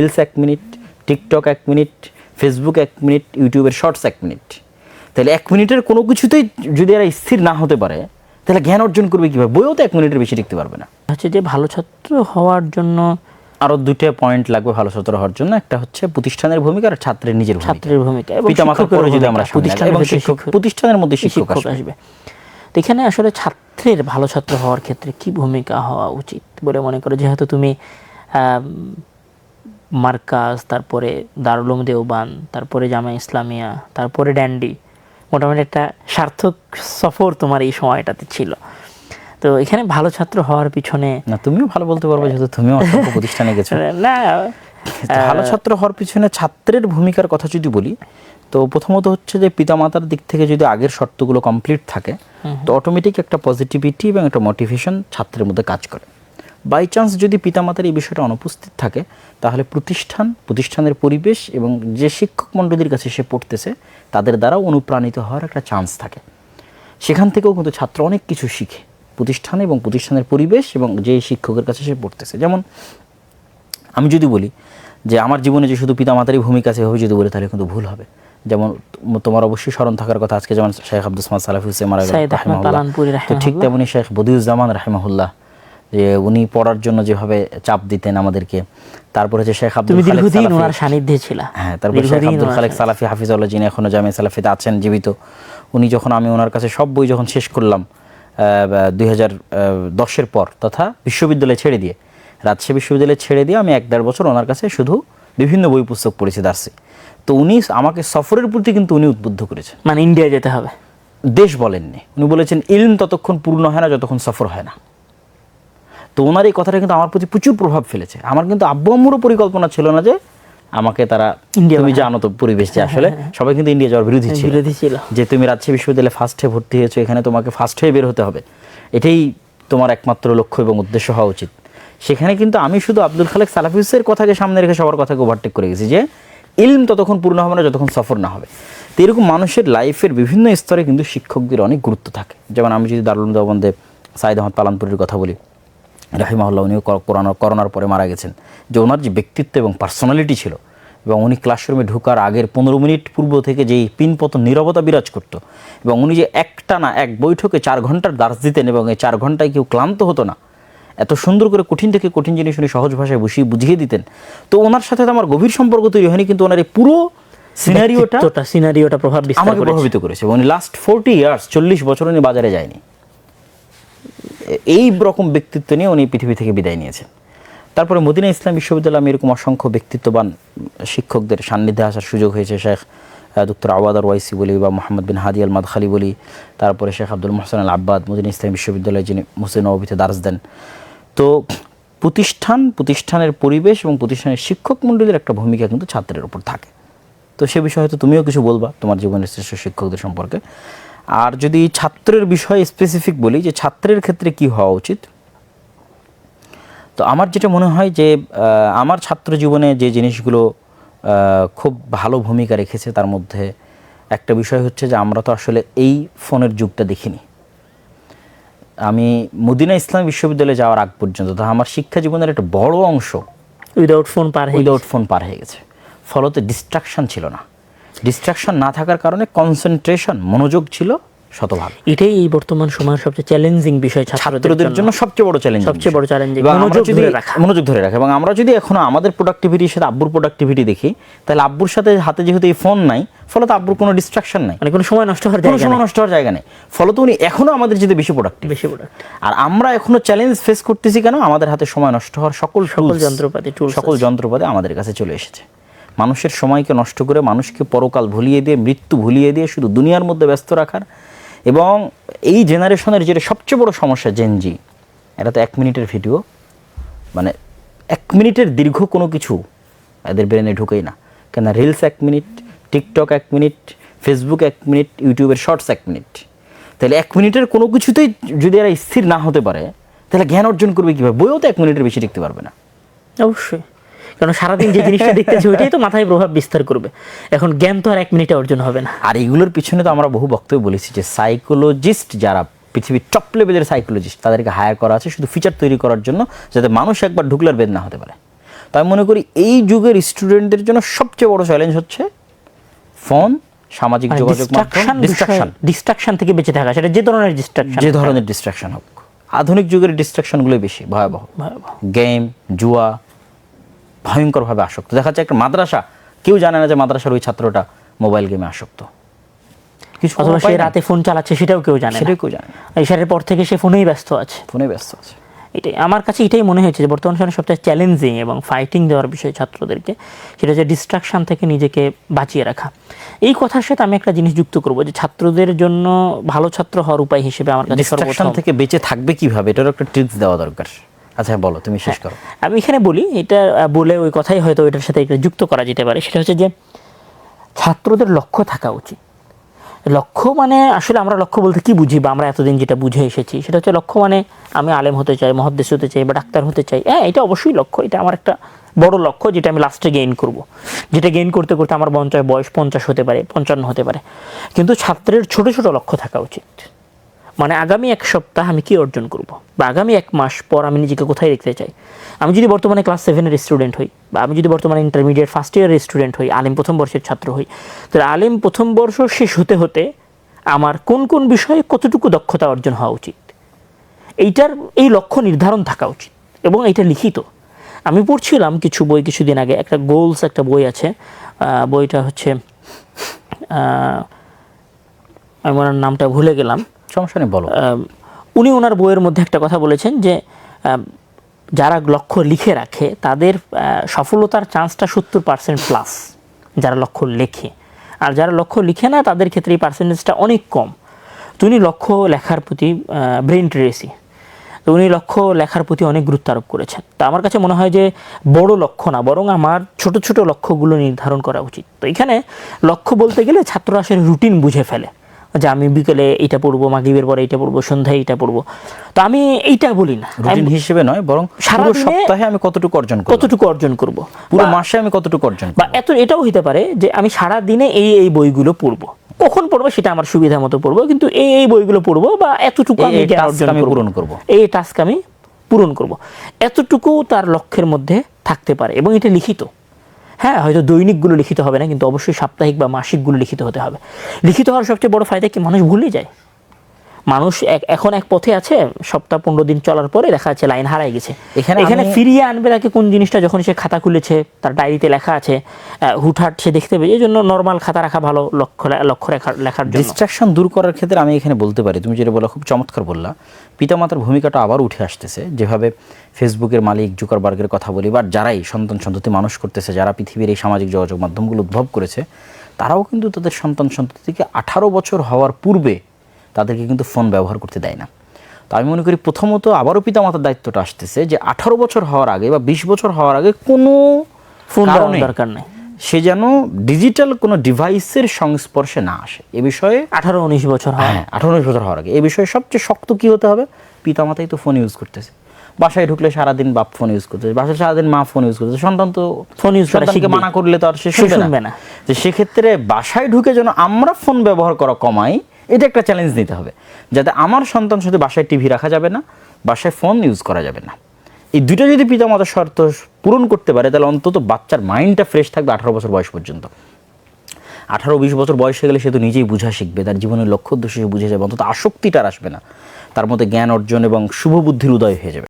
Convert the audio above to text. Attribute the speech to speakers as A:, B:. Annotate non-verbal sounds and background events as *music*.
A: Reels এক minute TikTok এক minute Facebook এক মিনিট ইউটিউবের শর্টস এক মিনিট তাহলে এক মিনিটের কোনো কিছুতেই যদি এরা স্থির না হতে পারে তাহলে জ্ঞান অর্জন করবে কীভাবে? বইও তো এক মিনিটের বেশি টিকতে পারবে না।
B: হচ্ছে যে ভালো ছাত্র হওয়ার জন্য
A: আরও দুইটা পয়েন্ট লাগবে ভালো ছাত্র হওয়ার জন্য। একটা হচ্ছে প্রতিষ্ঠানের ভূমিকা আর ছাত্রের নিজের
B: ছাত্রের ভূমিকা এবং
A: পিতা পরে যদি আমরা
B: প্রতিষ্ঠানের
A: শিক্ষক প্রতিষ্ঠানের মধ্যে শিক্ষক আসবে।
B: তো এখানে আসলে ছাত্রের ভালো ছাত্র হওয়ার ক্ষেত্রে কি ভূমিকা হওয়া উচিত বলে মনে করো? যেহেতু তুমি মার্কাজ তারপরে দারুল দেওবান তারপরে জামা ইসলামিয়া তারপরে ড্যান্ডি। মোটামুটি একটা সার্থক সফর তোমার এই সময়টাতে ছিল। তো এখানে ভালো ছাত্র হওয়ার পিছনে
A: না তুমিও ভালো বলতে পারবে যেহেতু তুমিও অসংখ্য *laughs* প্রতিষ্ঠানে গেছো।
B: না
A: ভালো ছাত্র হওয়ার পিছনে ছাত্রের ভূমিকার কথা যদি বলি তো প্রথমত হচ্ছে যে পিতামাতার দিক থেকে যদি আগের শর্তগুলো কমপ্লিট থাকে তো অটোমেটিক একটা পজিটিভিটি এবং একটা মোটিভেশন ছাত্রের মধ্যে কাজ করে। বাই চান্স যদি পিতামাতার এই বিষয়টা অনুপস্থিত থাকে তাহলে প্রতিষ্ঠান প্রতিষ্ঠানের পরিবেশ এবং যে শিক্ষক মণ্ডলীর কাছে সে পড়তেছে তাদের দ্বারাও অনুপ্রাণিত হওয়ার একটা চান্স থাকে। সেখান থেকেও কিন্তু ছাত্র অনেক কিছু শিখে প্রতিষ্ঠান এবং প্রতিষ্ঠানের পরিবেশ এবং যে শিক্ষকের কাছে সে পড়তেছে। যেমন আমি যদি বলি যে আমার জীবনে যে শুধু পিতামাতারই ভূমিকা আছে এভাবে যদি বলি তাহলে কিন্তু ভুল হবে। যেমন তোমার অবশ্যই স্মরণ থাকার কথা আজকে যেমন শেখ আব্দুল সামাদ সালাফি হুসেন মারা ঠিক তেমনি শেখ বদিউজ্জামান রাহিমাহুল্লাহ। যে উনি পড়ার জন্য যেভাবে চাপ দিতেন আমাদেরকে তারপরে যে শেখ আব্দুল
B: দীর্ঘদিন ওনার সান্নিধ্যে ছিলা।
A: হ্যাঁ তারপরে শেখ আব্দুল খালেক সালাফি হাফিজউল্লাহ যিনি এখনও জামে সালাফিতে আছেন জীবিত উনি যখন আমি ওনার কাছে সব বই যখন শেষ করলাম দুই হাজার দশের পর তথা বিশ্ববিদ্যালয় ছেড়ে দিয়ে রাজশাহী বিশ্ববিদ্যালয় ছেড়ে দিয়ে আমি এক দেড় বছর ওনার কাছে শুধু বিভিন্ন বই পুস্তক পড়েছি দার্সি। তো উনি আমাকে সফরের প্রতি কিন্তু উনি উদ্বুদ্ধ করেছেন।
B: মানে ইন্ডিয়া যেতে হবে।
A: দেশ বলেননি। উনি বলেছেন ইলম ততক্ষণ পূর্ণ হয় না যতক্ষণ সফর হয় না। তো ওনার এই কথাটা কিন্তু আমার প্রতি প্রচুর প্রভাব ফেলেছে। আমার কিন্তু আব্বু আম্মুরও পরিকল্পনা ছিল না যে আমাকে তারা
B: ইন্ডিয়া
A: তুমি জানো তো পরিবেশ যে আসলে। সবাই কিন্তু ইন্ডিয়া যাওয়ার বিরোধী ছিল।
B: বিরোধী ছিল।
A: যে তুমি রাজশাহী বিশ্ববিদ্যালয়ে ফার্স্টে ভর্তি হয়েছো এখানে তোমাকে ফার্স্ট হয়ে বের হতে হবে। এটাই তোমার একমাত্র লক্ষ্য এবং উদ্দেশ্য হওয়া উচিত। সেখানে কিন্তু আমি শুধু আব্দুল খালেক সালাফিসের কথাকে সামনে রেখে সবার কথাকে ওভারটেক করে গেছি যে ইলম ততক্ষণ পূর্ণ হবে না যতক্ষণ সফর না হবে। তো এরকম মানুষের লাইফের বিভিন্ন স্তরে কিন্তু শিক্ষকদের অনেক গুরুত্ব থাকে। যেমন আমি যদি দারুল দেওবন্দে সাইদ আহমদ পালানপুরের কথা বলি রাহিমাহুল্লাহ, উনিও কর- করোনা করোনার পরে মারা গেছেন। যে ওনার যে ব্যক্তিত্ব এবং পার্সোনালিটি ছিল, এবং উনি ক্লাসরুমে ঢোকার আগের পনেরো মিনিট পূর্ব থেকে যেই পিনপতন নীরবতা বিরাজ করতো, এবং উনি যে একটা না এক বৈঠকে চার ঘণ্টার দার্স দিতেন, এবং এই চার ঘন্টায় কেউ ক্লান্ত হতো না, এত সুন্দর করে কঠিন থেকে কঠিন জিনিস উনি সহজ ভাষায় বসিয়ে বুঝিয়ে দিতেন। তো ওনার সাথে তো আমার গভীর সম্পর্ক তৈরি হয়নি, কিন্তু ওনার এই পুরো সিনারিওটা
B: সিনারিওটা প্রভাব
A: আমাকে প্রভাবিত করেছে উনি লাস্ট ফোরটি ইয়ার্স চল্লিশ বছর উনি বাজারে যায়নি। এই রকম ব্যক্তিত্ব নিয়ে উনি পৃথিবী থেকে বিদায় নিয়েছেন। তারপরে মদিনা ইসলাম বিশ্ববিদ্যালয়ে আমি এরকম অসংখ্য ব্যক্তিত্ববান শিক্ষকদের সান্নিধ্যে আসার সুযোগ হয়েছে। শেখ ডক্টর আওয়াদার ওয়াইসি বলি বা মোহাম্মদ বিন হাদি আল মাদখালি বলি, তারপরে Sheikh Abdul Mohsen Al Abbad Medina ইসলাম বিশ্ববিদ্যালয়ে যিনি মুসলিম নবীতে দার্স দেন। তো প্রতিষ্ঠান, প্রতিষ্ঠানের পরিবেশ এবং প্রতিষ্ঠানের শিক্ষক মণ্ডলীর একটা ভূমিকা কিন্তু ছাত্রের উপর থাকে। তো সে বিষয়ে হয়তো তুমিও কিছু বলবা তোমার জীবনের শ্রেষ্ঠ শিক্ষকদের সম্পর্কে। আর যদি ছাত্রের বিষয়ে স্পেসিফিক বলি যে ছাত্রের ক্ষেত্রে কি হওয়া উচিত? তো আমার যেটা মনে হয় যে আমার ছাত্র জীবনে যে জিনিসগুলো খুব ভালো ভূমিকা রেখেছে তার মধ্যে একটা বিষয় হচ্ছে যে আমরা তো আসলে এই ফোনের যুগটা দেখিনি। আমি মদিনা ইসলাম বিশ্ববিদ্যালয়ে যাওয়ার আগ পর্যন্ত তো আমার শিক্ষা জীবনের একটা বড় অংশ
B: উইদাউট ফোন পার
A: উইদাউট ফোন পার হয়ে গেছে। ফলত ডিস্ট্রাকশন ছিল না। ডিস্ট্রাকশন না থাকার কারণে কনসেন্ট্রেশন মনোযোগ ছিল শতভাগ।
B: এটাই এই বর্তমান সময়ের সবচেয়ে চ্যালেঞ্জিং বিষয় ছাত্রদের
A: জন্য। সবচেয়ে বড় চ্যালেঞ্জ
B: সবচেয়ে বড় challenging,
A: মনোযোগ
B: ধরে রাখা।
A: মনোযোগ ধরে রাখা। এবং আমরা যদি এখনও আমাদের প্রোডাক্টিভিটির সাথে আব্বুর প্রোডাক্টিভিটি দেখি তাহলে আব্বুর সাথে হাতে যেহেতু এই ফোন নাই ফলত আব্বুর কোনো ডিস্ট্রাকশন নাই।
B: মানে কোনো সময় নষ্ট হওয়ার
A: কোনো
B: জায়গা
A: সময় নষ্ট হওয়ার জায়গা নেই। ফলত উনি এখনও আমাদের যেতে বেশি প্রোডাক্টিভ
B: বেশি প্রোডাক্ট
A: আর আমরা এখনও চ্যালেঞ্জ ফেস করতেছি কেন? আমাদের হাতে সময় নষ্ট হওয়ার সকল
B: সকল যন্ত্রপাতি,
A: সকল যন্ত্রপাতি আমাদের কাছে চলে এসেছে। মানুষের সময়কে নষ্ট করে মানুষকে পরকাল ভুলিয়ে দিয়ে, মৃত্যু ভুলিয়ে দিয়ে শুধু দুনিয়ার মধ্যে ব্যস্ত রাখার। এবং এই জেনারেশনের যেটা সবচেয়ে বড় সমস্যা জেনজি এটা তো এক মিনিটের ভিডিও মানে এক মিনিটের দীর্ঘ কোনো কিছু এদের ব্রেনে ঢুকেই না। কেন রিলস এক মিনিট টিকটক এক মিনিট ফেসবুক এক মিনিট ইউটিউবের শর্টস এক মিনিট। তাহলে এক মিনিটের কোনো কিছুতেই যদি এরা স্থির না হতে পারে, তাহলে জ্ঞান অর্জন করবে কীভাবে? বইও তো এক মিনিটের বেশি টিকতে পারবে না।
B: অবশ্যই। কারণ সারাদিন যে জিনিসটা দেখতেছি *laughs* ওইটাই তো মাথায় প্রভাব বিস্তার করবে। এখন জ্ঞান তো আর এক মিনিটে অর্জন হবে না।
A: আর এগুলোর পিছনে তো আমরা বহু বক্তব্য বলেছি যে সাইকোলজিস্ট যারা পৃথিবীর টপ লেভেলের সাইকোলজিস্ট তাদেরকে হায়ার করা আছে শুধু ফিচার তৈরি করার জন্য যাতে মানুষ একবার ঢুকলে আর বেদ না হতে পারে। তাই মনে করি এই যুগের স্টুডেন্টদের জন্য সবচেয়ে বড় চ্যালেঞ্জ হচ্ছে ফোন সামাজিক
B: মানে
A: যোগাযোগ মাধ্যম ডিস্ট্রাকশন
B: ডিস্ট্রাকশন থেকে বেঁচে থাকা সেটা যে ধরনের ডিস্ট্রাকশন
A: যে ধরনের ডিস্ট্রাকশন হোক। আধুনিক যুগের ডিস্ট্রাকশনগুলো বেশি ভয়াবহ। গেম জুয়া ভয়ঙ্করভাবে আসক্ত। দেখা যাচ্ছে একটা মাদ্রাসা কেউ জানে না যে মাদ্রাসার ওই ছাত্রটা মোবাইল গেমে আসক্ত। কিছু
B: অথবা সে রাতে ফোন চালাচ্ছে সেটাও কেউ জানে না।
A: সেটাই কেউ জানে না।
B: এশারের পর থেকে সে ফোনেই ব্যস্ত আছে।
A: ফোনে ব্যস্ত আছে।
B: এটাই আমার কাছে এটাই মনে হয়েছে যে বর্তমান সময়ে সবচেয়ে চ্যালেঞ্জিং এবং ফাইটিং দেওয়ার বিষয় ছাত্রদেরকে সেটা হচ্ছে ডিস্ট্রাকশন থেকে নিজেকে বাঁচিয়ে রাখা। এই কথার সাথে আমি একটা জিনিস যুক্ত করব যে ছাত্রদের জন্য ভালো ছাত্র হওয়ার উপায় হিসেবে আমার কাছে
A: থেকে বেঁচে থাকবে কীভাবে? এটারও একটা ট্রিক্স দেওয়া দরকার। আচ্ছা বলো তুমি শেষ করো।
B: আমি এখানে বলি এটা বলে ওই কথাই হয়তো এটার সাথে এটা যুক্ত করা যেতে পারে। সেটা হচ্ছে যে ছাত্রদের লক্ষ্য থাকা উচিত। লক্ষ্য মানে আসলে আমরা লক্ষ্য বলতে কি বুঝি বা আমরা এতদিন যেটা বুঝে এসেছি সেটা হচ্ছে লক্ষ্য মানে আমি আলেম হতে চাই মহাদ্দেশ হতে চাই বা ডাক্তার হতে চাই। হ্যাঁ এটা অবশ্যই লক্ষ্য এটা আমার একটা বড় লক্ষ্য যেটা আমি লাস্টে গেইন করব। যেটা গেইন করতে করতে আমার বঞ্চয় বয়স পঞ্চাশ হতে পারে পঞ্চান্ন হতে পারে। কিন্তু ছাত্রের ছোট ছোট লক্ষ্য থাকা উচিত। মানে আগামী এক সপ্তাহ আমি কি অর্জন করব? বা আগামী এক মাস পর আমি নিজেকে কোথায় দেখতে চাই? আমি যদি বর্তমানে ক্লাস সেভেনের স্টুডেন্ট হই, বা আমি যদি বর্তমানে ইন্টারমিডিয়েট ফার্স্ট ইয়ারের স্টুডেন্ট হই, আলিম প্রথম বর্ষের ছাত্র হই তাহলে আলিম প্রথম বর্ষ শেষ হতে হতে আমার কোন কোন বিষয়ে কতটুকু দক্ষতা অর্জন হওয়া উচিত? এইটার, এই লক্ষ্য নির্ধারণ থাকা উচিত এবং এটা লিখিত। আমি পড়ছিলাম কিছু বই কিছুদিন আগে, একটা গোলস একটা বই আছে বইটা হচ্ছে আমি ওনার নামটা ভুলে গেলাম।
A: সমস্যা নেই, বলো।
B: উনি ওনার বইয়ের মধ্যে একটা কথা বলেছেন যে যারা লক্ষ্য লিখে রাখে, তাদের সফলতার চান্সটা সত্তর পার্সেন্ট প্লাস যারা লক্ষ্য লেখে। আর যারা লক্ষ্য লিখে না, তাদের ক্ষেত্রে এই পার্সেন্টেজটা অনেক কম। তো উনি লক্ষ্য লেখার প্রতি ব্রেন ট্রেসি তো উনি লক্ষ্য লেখার প্রতি অনেক গুরুত্ব আরোপ করেছেন। তা আমার কাছে মনে হয় যে, বড় লক্ষ্য না, বরং আমার ছোট ছোট লক্ষ্যগুলো নির্ধারণ করা উচিত। তো এখানে লক্ষ্য বলতে গেলে ছাত্র আসলে রুটিন বুঝে ফেলে। যে আমি বিকেলে এইটা পড়ব মাগরিবের পরে এইটা পড়ব সন্ধ্যায় এইটা পড়ব। তো আমি এইটা বলি না।
A: রুটিন হিসেবে নয় বরং
B: সারাদিনে
A: সপ্তাহে আমি কতটুকু অর্জন করব
B: কতটুকু অর্জন করব?
A: পুরো মাসে আমি কতটুকু অর্জন
B: বা এত এটাও হতে পারে যে আমি সারা দিনে এই এই বইগুলো পড়ব। কখন পড়ব সেটা আমার সুবিধা মতো পড়ব কিন্তু এই এই বইগুলো পড়ব বা এতটুকু আমি অর্জন।
A: পূরণ করব।
B: এই টাস্ক আমি পূরণ করব। এতটুকু তার লক্ষ্যের মধ্যে থাকতে পারে এবং এটা লিখিত। হ্যাঁ হয়তো দৈনিকগুলো লিখিত হবে না, কিন্তু অবশ্যই সাপ্তাহিক বা মাসিকগুলো লিখিত হতে হবে। লিখিত হওয়ার সবচেয়ে বড় ফায়দা কি? মানুষ ভুলে যায়। মানুষ এক- এখন এক পথে আছে সপ্তাহ পনেরো দিন চলার পরে দেখা যাচ্ছে লাইন হারাই গেছে।
A: এখানে
B: এখানে ফিরিয়ে আনবে তাকে কোন জিনিসটা? যখন সে খাতা খুলেছে তার ডায়েরিতে লেখা আছে হুটহাট সে দেখতে পেয়ে এই জন্য নর্মাল খাতা রাখা ভালো লক্ষ্য লক্ষ্য লেখার লেখার জন্য।
A: ডিস্ট্রাকশন দূর করার ক্ষেত্রে আমি এখানে বলতে পারি তুমি যেটা বলা খুব চমৎকার বললা। পিতামাতার ভূমিকাটা আবার উঠে আসতেছে যেভাবে ফেসবুকের মালিক জুকারবার্গের কথা বলি বা যারাই সন্তান সন্ততি মানুষ করতেছে যারা পৃথিবীর এই সামাজিক যোগাযোগ মাধ্যমগুলো উদ্ভব করেছে তারাও কিন্তু তাদের সন্তান সন্ততিকে আঠারো বছর হওয়ার পূর্বে তাদেরকে কিন্তু ফোন ব্যবহার করতে দেয় না। তো আমি মনে করি প্রথমত আবারও পিতামাতার দায়িত্বটা আসতেছে যে আঠারো বছর হওয়ার আগে বা বিশ বছর হওয়ার আগে কোনো
B: ফোন দরকার নেই।
A: সে যেন ডিজিটাল কোনো ডিভাইসের সংস্পর্শে না আসে। এ বিষয়ে
B: আঠারো উনিশ বছর হ্যাঁ
A: আঠারো উনিশ বছর হওয়ার আগে। এ বিষয়ে সবচেয়ে শক্ত কি হতে হবে? পিতামাতাই তো ফোন ইউজ করতেছে। বাসায় ঢুকলে সারাদিন বাপ ফোন ইউজ করতেছে বাসায় সারাদিন মা ফোন ইউজ করতেছে। সন্তান তো
B: ফোন করা
A: সন্তানকে মানা করলে তো আর সে শুনবে না। যে সেক্ষেত্রে বাসায় ঢুকে যেন আমরা ফোন ব্যবহার করা কমাই এটা একটা চ্যালেঞ্জ নিতে হবে। যাতে আমার সন্তান শুধু বাসায় টিভি রাখা যাবে না, বাসায় ফোন ইউজ করা যাবে না। এই দুটো যদি পিতামাতার শর্ত পূরণ করতে পারে, তাহলে অন্তত বাচ্চার মাইন্ডটা ফ্রেশ থাকবে আঠারো বছর বয়স পর্যন্ত। আঠারো বিশ বছর বয়স হয়ে গেলে সে তো নিজেই বুঝা শিখবে, তার জীবনের লক্ষ্য উদ্দেশ্য সে বুঝে যাবে, অন্তত আসক্তিটা আসবে না। তার মধ্যে জ্ঞান অর্জন এবং শুভ বুদ্ধির উদয় হয়ে যাবে।